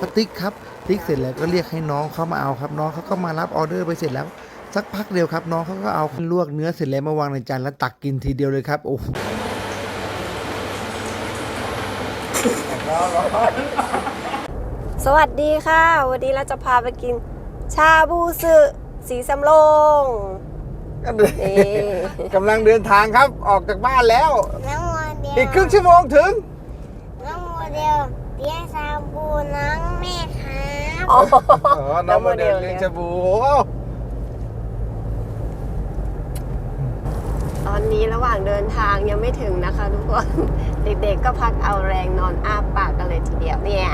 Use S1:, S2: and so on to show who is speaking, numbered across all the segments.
S1: ก็ติ๊กครับติ๊กเสร็จแล้วก็เรียกให้น้องเขามาเอาครับ น้องเขาก็มารับออเดอร์ไปเสร็จแล้ว สักพักเดียวครับ น้องเขาก็เอาลวกเนื้อเสร็จแล้วมาวางในจานแล้วตักกินทีเดียวเลยครับโอ้โห
S2: สวัสดีค่ะ วันนี้เราจะพาไปกิน ชาบูสึสีสำโรงนี่
S1: กำลังเดินทางครับออกจากบ้านแล้ว
S3: น้องโมเดล
S1: อีกครึ่งชั่วโมงถึง
S3: น้องโมเดลเลี้ยงซาบูน้องแม่ครับ
S2: อ๋อ
S1: อ๋อน้องโมเดลเลี้ยงชาบู
S2: ตอนนี้ระหว่างเดินทางยังไม่ถึงนะคะทุกคน เด็กๆก็พักเอาแรงนอนอ้าปากกันเลยทีเดียวเนี่ย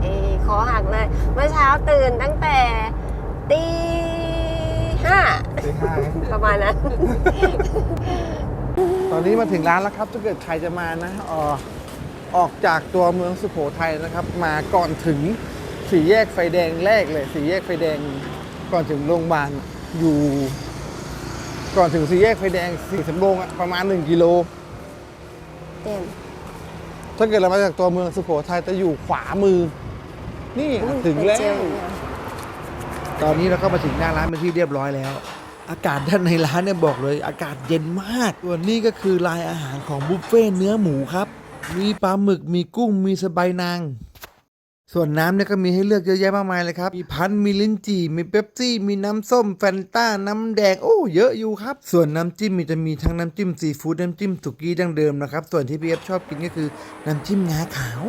S2: เอ้ยขอหักเลย เมื่อเช้าตื่นตั้งแต่ตีห้า
S1: ตีห้า
S2: ประมาณนั้น
S1: ตอนนี้มาถึงร้านแล้วครับ ถ้าเกิดใครจะมานะเอ่อออกจากตัวเมืองสุโขทัยนะครับ มาก่อนถึง สี่แยกไฟแดงแรกเลยสี่แยกไฟแดงก่อนถึงโรงพยาบาลอยู่ ก่อนถึงสี่แยกไฟแดงสี่สำโรงอะประมาณ1กิโล
S2: เต็ม
S1: ถ้าเกิดเรามาจากตัวเมืองสุโขทัยจะอยู่ขวามือ นี่ถึงแล้ว
S2: ไปเจอเนี่ย
S1: ตอนนี้เราก็มาถึงหน้าร้านเป็นที่เรียบร้อยแล้ว อากาศด้านในร้านเนี่ยบอกเลย อากาศเย็นมากส่วนนี้ก็คือลายอาหารของบุฟเฟ่ต์เนื้อหมูครับ มีปลาหมึกมีกุ้งมีสบายนาง ส่วนน้ำเนี่ยก็มีให้เลือกเยอะแยะมากมายเลยครับ มีพันมีลิ้นจี่ มีเป๊ปซี่ มีน้ำส้ม แฟนต้า น้ำแดง โอ้ เยอะอยู่ครับ ส่วนน้ำจิ้มมีจะมีทั้งน้ำจิ้มซีฟู้ด น้ำจิ้มสุกี้ดั้งเดิมนะครับ ส่วนที่พี่เอฟชอบกินก็คือน้ำจิ้มงาขาว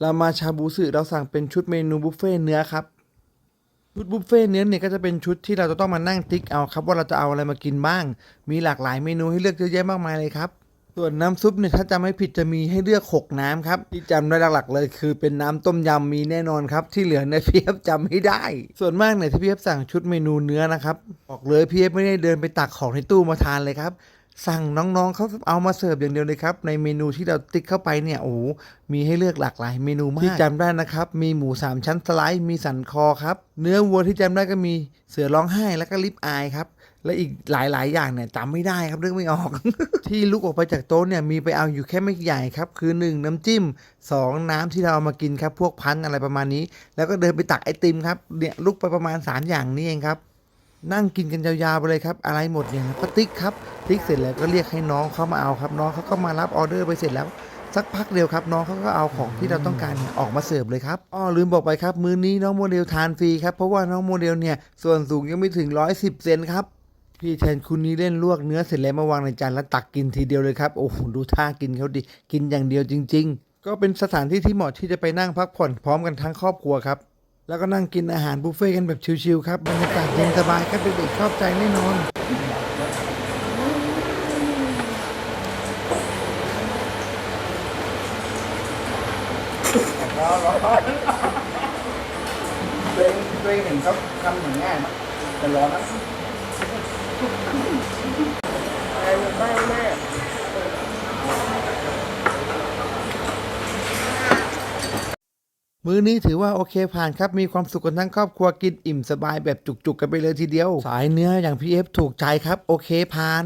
S1: เรามาชาบูสึเราสั่งเป็นชุดเมนูบุฟเฟ่เนื้อครับ ชุดบุฟเฟ่เนื้อเนี่ยก็จะเป็นชุดที่เราจะต้องมานั่งติ๊กเอาครับว่าเราจะเอาอะไรมากินบ้าง มีหลากหลายเมนูให้เลือกเยอะแยะมากมายเลยครับ ส่วนน้ำซุปเนี่ยถ้าจำไม่ผิดจะมีให้เลือก 6 น้ำครับ ที่จำได้หลักๆเลย คือเป็นน้ำต้มยำมีแน่นอนครับ ที่เหลือเนี่ยพี่เอฟจำไม่ได้ ส่วนมากเนี่ยที่พี่เอฟสั่งชุดเมนูเนื้อนะครับบอกเลยพี่เอฟไม่ได้เดินไปตักของในตู้มาทานเลยครับสั่งน้องๆเขาเอามาเสิร์ฟอย่างเดียวเลยครับ ในเมนูที่เราติ๊กเข้าไปเนี่ยโอ้มีให้เลือกหลากหลายเมนูมากที่จำได้นะครับ มีหมูสามชั้นสไลด์มีสันคอครับ เนื้อวัวที่จำได้ก็มีเสือร้องไห้แล้วก็ลิปอายครับ และอีกหลายๆ อย่างเนี่ยจำไม่ได้ครับเรื่องไม่ออก ที่ลุกออกไปจากโต๊ะเนี่ยมีไปเอาอยู่แค่ไม่กี่อย่างครับ คือ 1 น้ำจิ้ม 2 น้ำที่เราเอามากินครับ พวกพันอะไรประมาณนี้ แล้วก็เดินไปตักไอติมครับเนี่ยลุกไปประมาณ 3 อย่างนี้เองครับ นั่งกินกันยาวๆไปเลยครับ อะไรหมดเนี่ยก็ติ๊กครับติ๊กเสร็จแล้วก็เรียกให้น้องเขามาเอาครับ น้องเขาก็มารับออเดอร์ไปเสร็จแล้วสักพักเดียวครับน้องเขาก็เอาของที่เราต้องการออกมาเสิร์ฟเลยครับอ้อลืมบอกไปครับ มื้อนี้น้องโมเดลทานฟรีครับเพราะว่าน้องโมเดลเนี่ยส่วนสูงยังไม่ถึง 110 เซนครับ พี่แทนคุณนี้เล่นลวกเนื้อเสร็จแล้วมาวางในจานแล้วตักกินทีเดียวเลยครับโอ้โหดูท่ากินเขาดิกินอย่างเดียวจริง ๆ ก็เป็นสถานที่ที่เหมาะที่จะไปนั่งพักผ่อนพร้อมกันทั้งครอบครัวครับแล้วก็นั่งกินอาหารบุฟเฟ่ต์กันแบบชิลๆครับบรรยากาศเย็นสบายครับเด็กๆชอบใจแน่นอนตัวเองตัวเองเห็นเขาทำเหมือนง่ายนะแต่ร้อนนะ
S2: บ้านมาก
S1: มื้อนี้ถือว่าโอเคผ่านครับ มีความสุขกันทั้งครอบครัวกินอิ่มสบายแบบจุกๆ กันไปเลยทีเดียว สายเนื้ออย่างพีเอฟถูกใจครับ โอเคผ่าน